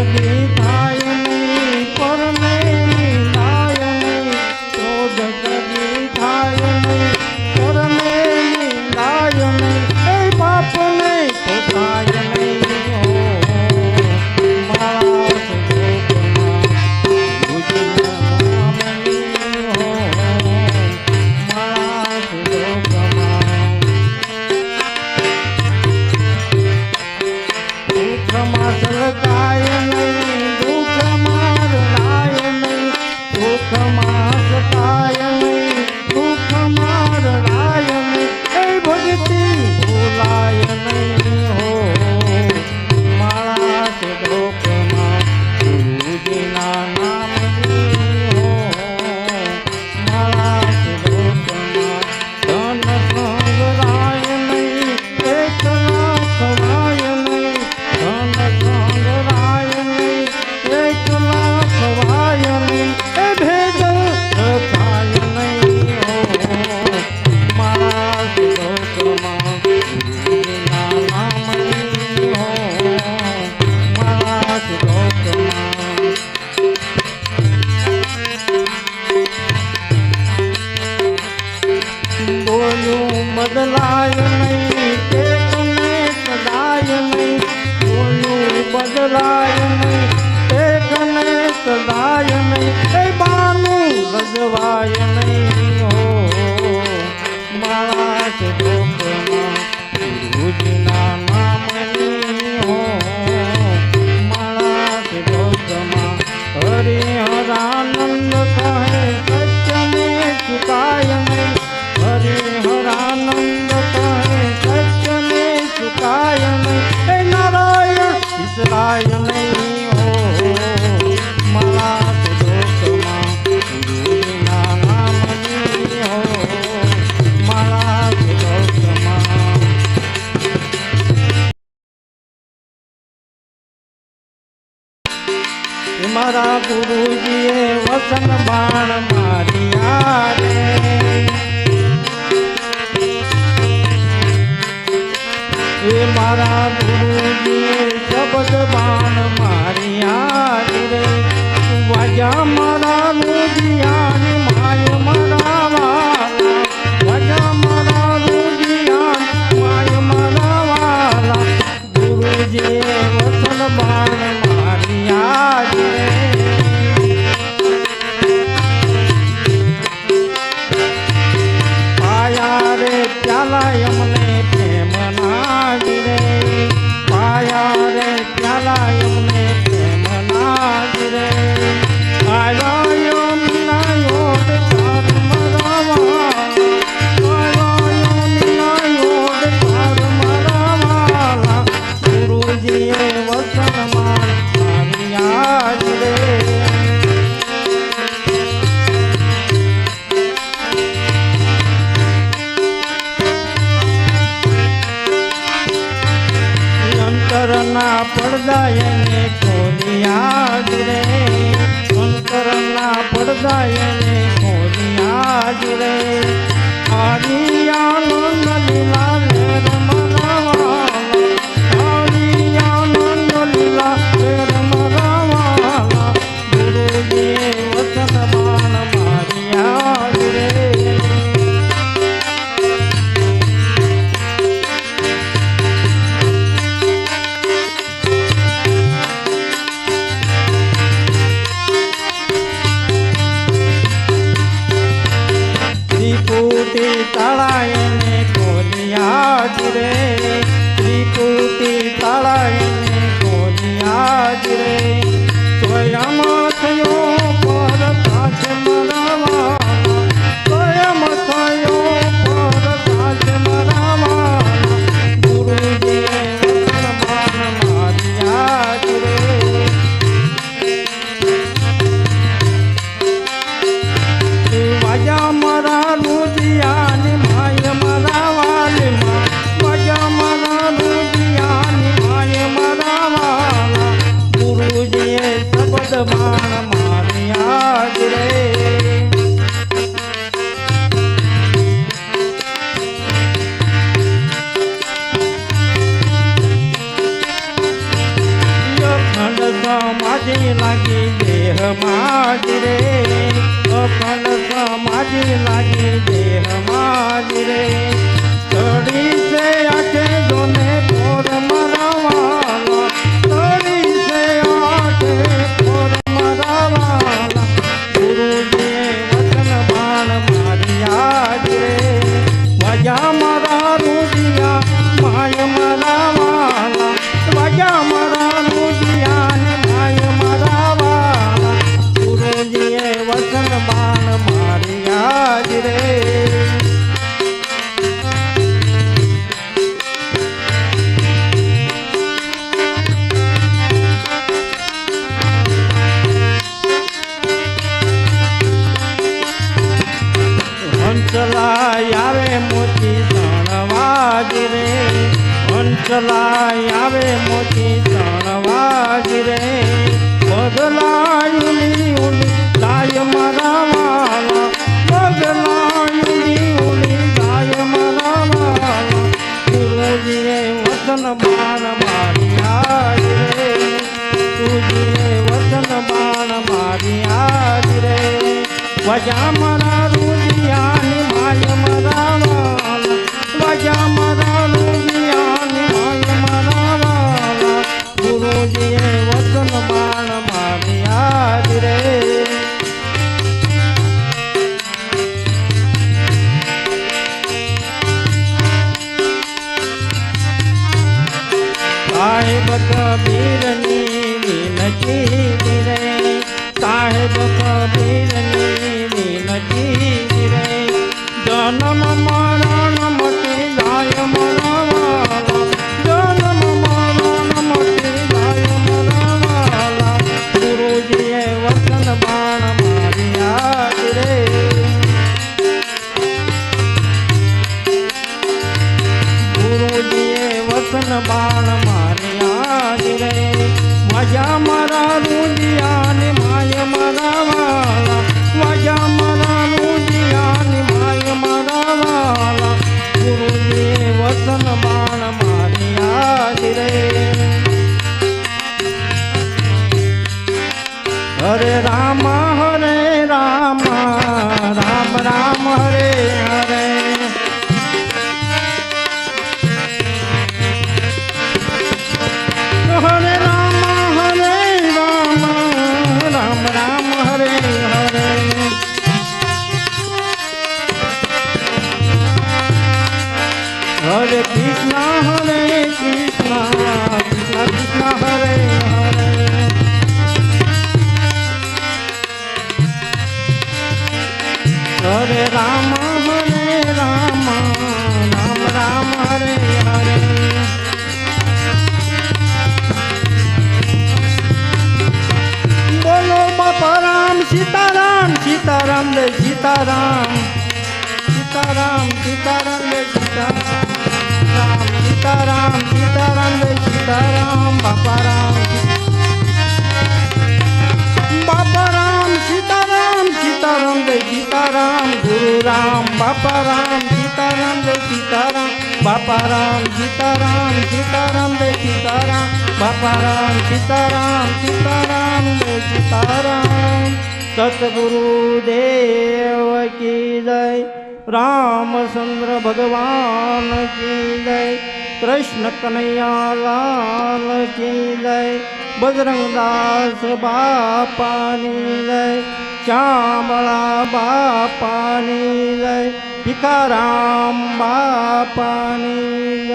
Hare मारा गुरु जी वसन बाण मारिया रे। मारा गुरु जी शब्द बाण मारिया रे। वजा मारा રે પ્યાલા યમલે. મોદલાય આવે મોતી તણવાજ રે. મોદલાય हरे राम हरे राम राम राम, हरे हरे। बोलो बापा राम, सीताराम सीताराम ले सीताराम। सीताराम सीताराम ले सीताराम। राम, सीताराम सीताराम ले सीताराम, बापा राम। સીતારામ જય સીતારામ ગુરુ રામ બાપા રામ સીતારામ જય સીતારામ બાપા રામ સીતારામ સીતારામ જય સીતારામ બાપા રામ સીતારામ સીતારામ જય સીતારામ સતગુરુ કી જય રામચંદ્ર ભગવાન કી જય કૃષ્ણ કનૈયાલાલ કી જય. બજરંગદાસ બાપાની જય. શ્યામળા બાપાની જય. ભિખારામ બાપાની